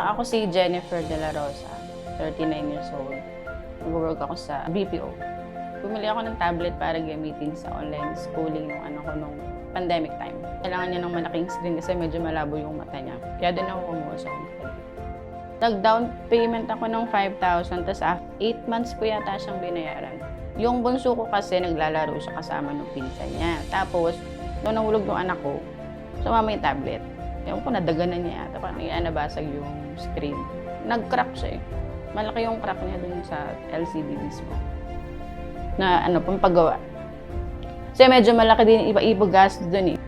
Ako si Jennifer De La Rosa, 39 years old. Nag-work ako sa BPO. Bumili ako ng tablet para gamitin sa online schooling ng ano ko nung pandemic time. Kailangan niya ng malaking screen kasi medyo malabo yung mata niya. Kaya din ako kumuha sa credit. Nag-down payment ako ng 5,000 tapos 8 months ko yata siyang binayaran. Yung bunso ko kasi naglalaro siya kasama ng pinsan niya. Tapos, nung nahulog yung anak ko, sumama yung tablet. Ewan ko, nadaganan niya yata. Parang yan, nabasag yung screen. Nag-crack siya eh. Malaki yung crack niya dun sa LCD mismo. Na ano, pampagawa. Kasi medyo malaki din iba-iba gas dun eh.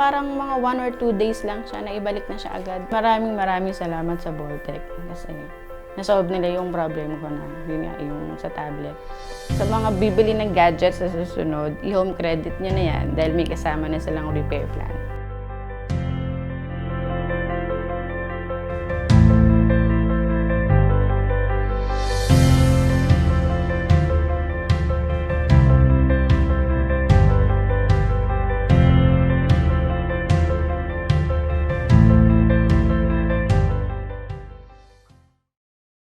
Parang mga one or two days lang siya, naibalik na siya agad. Maraming maraming salamat sa Voltec kasi nasolve nila yung problem ko na yun nga, yung sa tablet. Sa mga bibili ng gadgets sa susunod, i-home credit nyo na yan dahil may kasama na silang repair plan.